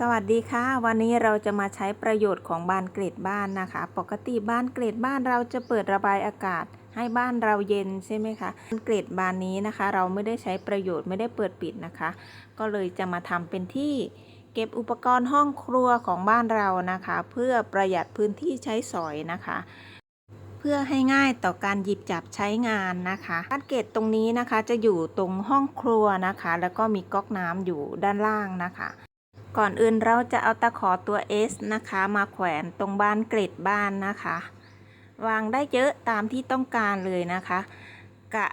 สวัสดีค่ะ วันนี้เราจะมาใช้ประโยชน์ของบานเกล็ดบ้านนะคะ ปกติบานเกล็ดบ้านเราจะเปิดระบายอากาศ ให้บ้านเราเย็นใช่ไหมคะบานเกล็ดบานนี้นะคะ เราไม่ได้ใช้ประโยชน์ไม่ได้เปิดปิดนะคะ ก็เลยจะมาทำเป็นที่เก็บอุปกรณ์ห้องครัวของบ้านเรานะคะ เพื่อประหยัดพื้นที่ใช้สอยนะคะ เพื่อให้ง่ายต่อการหยิบจับใช้งานนะคะบานเกล็ดตรงนี้นะคะจะอยู่ตรงห้องครัวนะคะ แล้วก็มีก๊อกน้ำอยู่ด้านล่างนะคะ ก่อนอื่นเราจะเอาตะขอตัว S นะคะ มาแขวนตรงบานเกล็ดบ้านนะคะ วางได้เยอะตามที่ต้องการเลยนะคะ กะ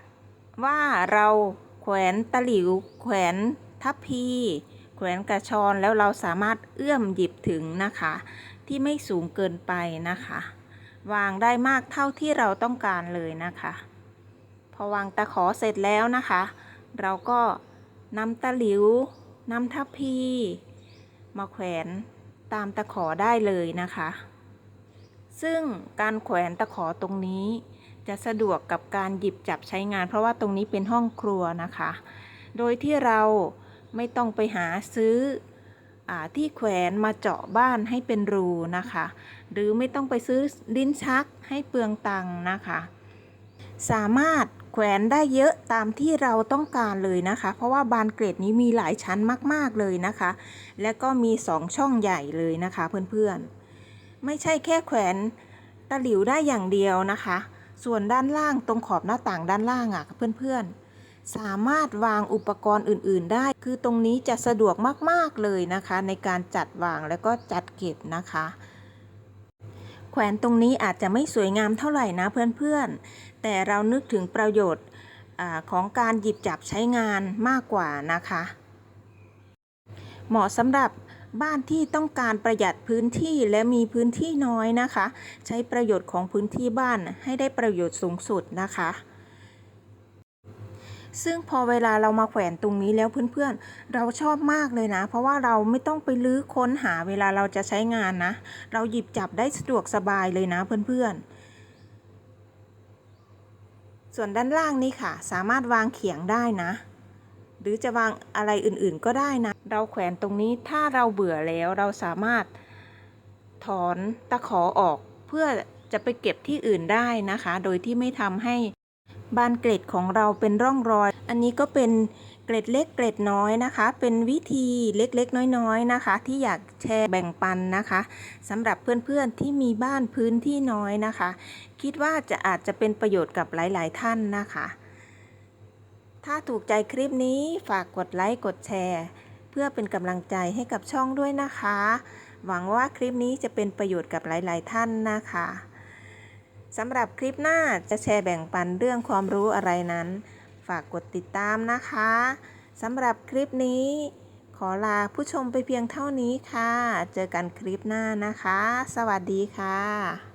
ว่าเราแขวนตะหลิว แขวนทัพพี แขวนกระชอนแล้วเราสามารถเอื้อมหยิบถึงนะคะ ที่ไม่สูงเกินไปนะคะ วางได้มากเท่าที่เราต้องการเลยนะคะ พอวางตะขอเสร็จแล้วนะคะ เราก็นำตะหลิวนำทัพพี มาแขวนตามตะขอได้เลยนะคะ ซึ่งการแขวนตะขอตรงนี้จะสะดวกกับการหยิบจับใช้งาน เพราะว่าตรงนี้เป็นห้องครัวนะคะ โดยที่เราไม่ต้องไปหาซื้ออที่แขวนมาเจาะบ้านให้เป็นรูนะคะ หรือไม่ต้องไปซื้อลิ้นชักให้เปลืองตังค์นะคะ สามารถแขวนได้เยอะตามที่เราต้องการเลยนะคะ เพราะว่าบานเกรดนี้มีหลายชั้นมากๆเลยนะคะ และก็มีสองช่องใหญ่เลยนะคะเพื่อนๆ ไม่ใช่แค่แขวนตะหลิวได้อย่างเดียวนะคะ ส่วนด้านล่างตรงขอบหน้าต่างด้านล่างอะเพื่อนๆ สามารถวางอุปกรณ์อื่น ๆ ได้ คือตรงนี้จะสะดวกมากๆเลยนะคะ ในการจัดวางแล้วก็จัดเก็บนะคะ แขวนตรงนี้อาจจะไม่สวยงามเท่าไหร่นะเพื่อนๆ แต่เรานึกถึงประโยชน์ของการหยิบจับใช้งานมากกว่านะคะ เหมาะสำหรับบ้านที่ต้องการประหยัดพื้นที่และมีพื้นที่น้อยนะคะ ใช้ประโยชน์ของพื้นที่บ้านให้ได้ประโยชน์สูงสุดนะคะ ซึ่งพอเวลาเรามาแขวนตรงนี้แล้วเพื่อนๆ เราชอบมากเลยนะ เพราะว่าเราไม่ต้องไปลื้อค้นหาเวลาเราจะใช้งานนะ เราหยิบจับได้สะดวกสบายเลยนะเพื่อนๆ ส่วนด้านล่างนี้ค่ะ สามารถวางเขียงได้นะ หรือจะวางอะไรอื่นๆก็ได้นะ เราแขวนตรงนี้ถ้าเราเบื่อแล้วเราสามารถถอนตะขอออกเพื่อจะไปเก็บที่อื่นได้นะคะ โดยที่ไม่ทำให้ บานเกล็ดของเราเป็นร่องรอย อันนี้ก็เป็นเกล็ดเล็กเกล็ดน้อยนะคะ เป็นวิธีเล็กๆ น้อยๆนะคะ ที่อยากแชร์แบ่งปันนะคะสำหรับเพื่อนๆที่มีบ้านพื้นที่น้อยนะคะ คิดว่าจะอาจจะเป็นประโยชน์กับหลายๆท่านนะคะ ถ้าถูกใจคลิปนี้ฝากกดไลค์กดแชร์ เพื่อเป็นกำลังใจให้กับช่องด้วยนะคะ หวังว่าคลิปนี้จะเป็นประโยชน์กับหลาย ๆ ท่านนะคะ สำหรับคลิปหน้าจะแชร์แบ่งปันเรื่องความรู้อะไรนั้น ฝากกดติดตามนะคะสำหรับคลิปนี้ ขอลาผู้ชมไปเพียงเท่านี้ค่ะ เจอกันคลิปหน้านะคะ สวัสดีค่ะ